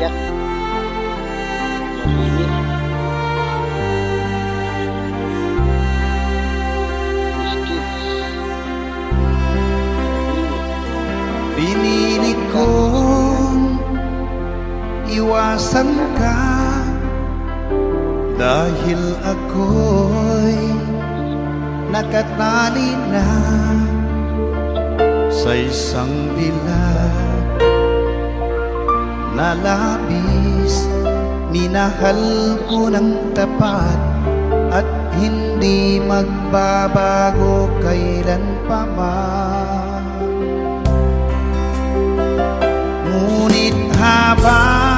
umiiyak. Narinig. Pinilit kong iwasan ka dahil ako'y nakatali na sa isang dilag na labis minahal ko ng tapat at hindi magbabago kailan pa Ngunit habang